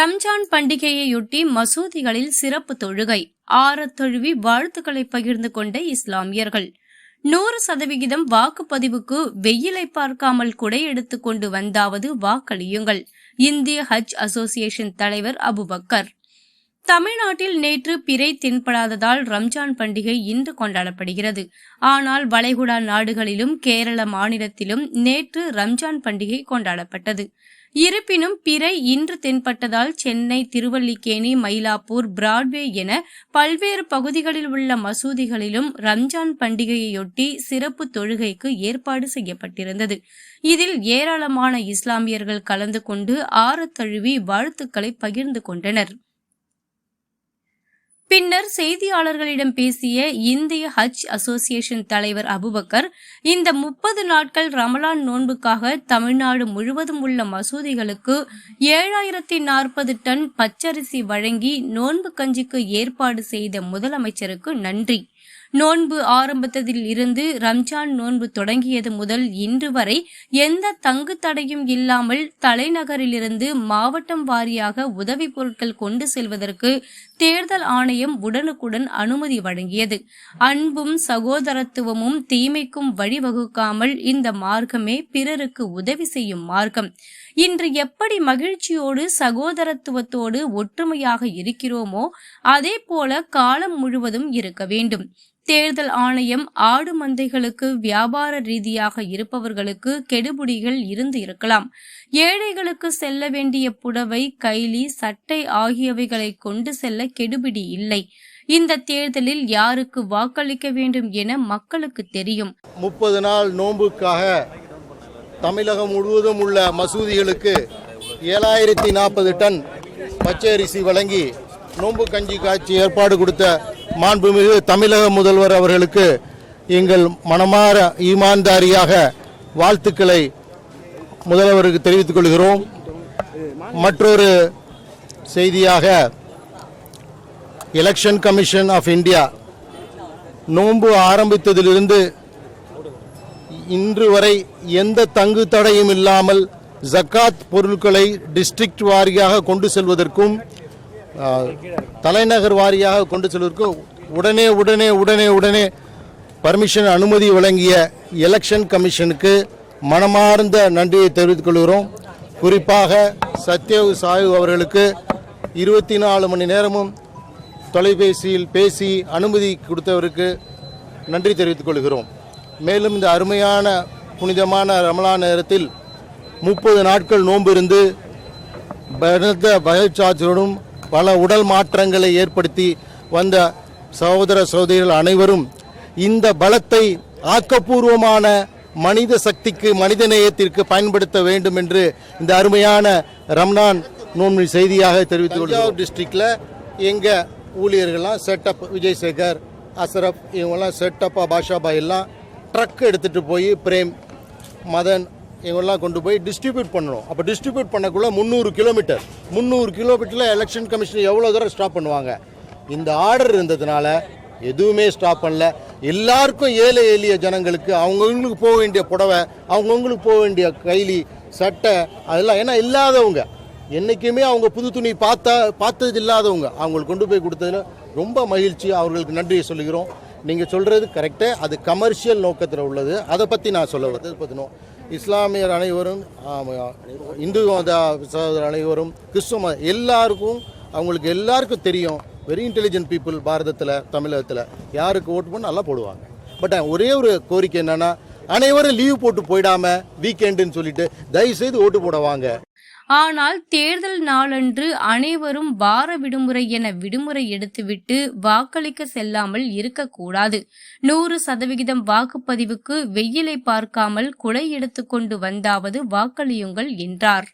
ரம்ஜான் பண்டிகையையொட்டி மசூதிகளில் சிறப்பு தொழுகை ஆறத் தொழுவி வாழ்த்துக்களை பகிர்ந்து கொண்ட இஸ்லாமியர்கள். நூறு சதவிகிதம் வாக்குப்பதிவுக்கு வெயிலை பார்க்காமல் குடை எடுத்து கொண்டு வந்தாவது வாக்களியுங்கள். இந்திய ஹஜ் அசோசியேஷன் தலைவர் அபுபக்கர். தமிழ்நாட்டில் நேற்று பிறை தென்படாததால் ரம்ஜான் பண்டிகை இன்று கொண்டாடப்படுகிறது. ஆனால் வளைகுடா நாடுகளிலும் கேரள மாநிலத்திலும் நேற்று ரம்ஜான் பண்டிகை கொண்டாடப்பட்டது. இருப்பினும் பிறை இன்று தென்பட்டதால் சென்னை திருவல்லிக்கேணி மயிலாப்பூர் பிராட்வே என பல்வேறு பகுதிகளில் உள்ள மசூதிகளிலும் ரம்ஜான் பண்டிகையையொட்டி சிறப்பு தொழுகைக்கு ஏற்பாடு செய்யப்பட்டிருந்தது. இதில் ஏராளமான இஸ்லாமியர்கள் கலந்து கொண்டு ஆறத் தழுவி வாழ்த்துக்களை பகிர்ந்து கொண்டனர். பின்னர் செய்தியாளர்களிடம் பேசிய இந்திய ஹஜ் அசோசியேஷன் தலைவர் அபுபக்கர் இந்த முப்பது நாட்கள் ரமலான் நோன்புக்காக தமிழ்நாடு முழுவதும் உள்ள மசூதிகளுக்கு ஏழாயிரத்தி நாற்பது டன் பச்சரிசி வழங்கி நோன்பு கஞ்சிக்கு ஏற்பாடு செய்த முதலமைச்சருக்கு நன்றி. நோன்பு ஆரம்பித்ததில் இருந்து ரம்ஜான் நோன்பு தொடங்கியது முதல் இன்று வரை எந்த தங்கு தடையும் இல்லாமல் தலைநகரிலிருந்து மாவட்டம் வாரியாக உதவி பொருட்கள் கொண்டு செல்வதற்கு தேர்தல் ஆணையம் உடனுக்குடன் அனுமதி வழங்கியது. அன்பும் சகோதரத்துவமும் தீமைக்கும் வழிவகுக்காமல் இந்த மார்க்கமே பிறருக்கு உதவி செய்யும் மார்க்கம். இன்று எப்படி மகிழ்ச்சியோடு சகோதரத்துவத்தோடு ஒற்றுமையாக இருக்கிறோமோ அதே போல காலம் முழுவதும் இருக்க வேண்டும். தேர்தல் ஆணையம் ஆடு மந்தைகளுக்கு வியாபார ரீதியாக இருப்பவர்களுக்கு கெடுபுடிகள் இருந்து இருக்கலாம். ஏழைகளுக்கு செல்ல வேண்டிய புடவை கைலி சட்டை ஆகியவைகளை கொண்டு செல்ல கெடுபிடி இல்லை. இந்த தேர்தலில் யாருக்கு வாக்களிக்க வேண்டும் என மக்களுக்கு தெரியும். முப்பது நாள் நோன்புக்காக தமிழகம் முழுவதும் உள்ள மசூதிகளுக்கு ஏழாயிரத்தி நாற்பது டன் பச்சை அரிசி வழங்கி நோன்பு கஞ்சி காட்சி ஏற்பாடு கொடுத்த மாண்புமிகு தமிழக முதல்வர் அவர்களுக்கு எங்கள் மனமார ஈமான்தாரியாக வாழ்த்துக்களை முதல்வருக்கு தெரிவித்துக் கொள்கிறோம். மற்றொரு செய்தியாக எலெக்ஷன் கமிஷன் ஆஃப் இந்தியா நோன்பு ஆரம்பித்ததிலிருந்து இன்று வரை எந்த தங்கு தடையும் இல்லாமல் ஜக்காத் பொருட்களை டிஸ்ட்ரிக்ட் வாரியாக கொண்டு செல்வதற்கும் தலைநகர் வாரியாக கொண்டு செல்வதற்கு உடனே உடனே உடனே உடனே பர்மிஷன் அனுமதி வழங்கிய எலெக்ஷன் கமிஷனுக்கு மனமார்ந்த நன்றியை தெரிவித்துக் கொள்கிறோம். குறிப்பாக சத்யவ் சாயு அவர்களுக்கு இருபத்தி நாலு மணி நேரமும் தொலைபேசியில் பேசி அனுமதி கொடுத்தவருக்கு நன்றி தெரிவித்துக் கொள்கிறோம். மேலும் இந்த அருமையான புனிதமான ரமலான் நேரத்தில் முப்பது நாட்கள் நோன்பு இருந்து பலத்த பல உடல் மாற்றங்களை ஏற்படுத்தி வந்த சகோதர சகோதரிகள் அனைவரும் இந்த பலத்தை ஆக்கப்பூர்வமான மனித சக்திக்கு மனித நேயத்திற்கு பயன்படுத்த வேண்டும் என்று இந்த அருமையான ரம்னான் நோன்பு செய்தியாக தெரிவித்துக் கொள்கிறோம். டிஸ்ட்ரிக்டில் எங்கள் ஊழியர்கள்லாம் செட்டப் விஜய் சேகர் அசரப் இவங்கெல்லாம் செட்டப்பா பாஷாபாய் எல்லாம் ட்ரக் எடுத்துகிட்டு போய் பிரேம் மதன் இவங்கெல்லாம் கொண்டு போய் டிஸ்ட்ரிபியூட் பண்ணணும். அப்போ டிஸ்ட்ரிபியூட் பண்ணக்குள்ள முந்நூறு கிலோமீட்டர் முந்நூறு கிலோமீட்டரில் எலெக்ஷன் கமிஷன் எவ்வளோ தூரம் ஸ்டாப் பண்ணுவாங்க? இந்த ஆர்டர் இருந்ததுனால எதுவுமே ஸ்டாப் பண்ணல. எல்லாருக்கும் ஏழை எளிய ஜனங்களுக்கு அவங்கவுங்களுக்கு போக வேண்டிய புடவை அவங்கவுங்களுக்கு போக வேண்டிய கைலி சட்டை அதெல்லாம். ஏன்னா இல்லாதவங்க. என்றைக்குமே அவங்க புது துணி பார்த்தா பார்த்தது இல்லாதவங்க. அவங்களுக்கு கொண்டு போய் கொடுத்ததுல ரொம்ப மகிழ்ச்சி. அவர்களுக்கு நன்றியை சொல்லுகிறோம். நீங்கள் சொல்கிறது கரெக்டு அது கமர்ஷியல் நோக்கத்தில் உள்ளது. அதை பற்றி நான் சொல்ல வரது பற்றினோம் இஸ்லாமியர் அனைவரும் இந்து மத சகோதரர் அனைவரும் கிறிஸ்துவ மத எல்லாருக்கும் அவங்களுக்கு எல்லாருக்கும் தெரியும் வெரி இன்டெலிஜென்ட் பீப்புள் பாரதத்தில் தமிழகத்தில். யாருக்கு ஓட்டு பண்ண நல்லா போடுவாங்க. பட் ஒரே ஒரு கோரிக்கை என்னென்னா அனைவரும் லீவ் போட்டு போயிடாமல் வீக்கெண்டுன்னு சொல்லிட்டு தயவுசெய்து ஓட்டு போட வாங்க. ஆனால் தேர்தல் நாளன்று அனைவரும் வார விடுமுறை என விடுமுறை எடுத்துவிட்டு வாக்களிக்க செல்லாமல் இருக்கக்கூடாது. நூறு சதவிகிதம் வாக்குப்பதிவுக்கு வெயிலை பார்க்காமல் குடை எடுத்துக்கொண்டு வந்தாவது வாக்களியுங்கள் என்றார்.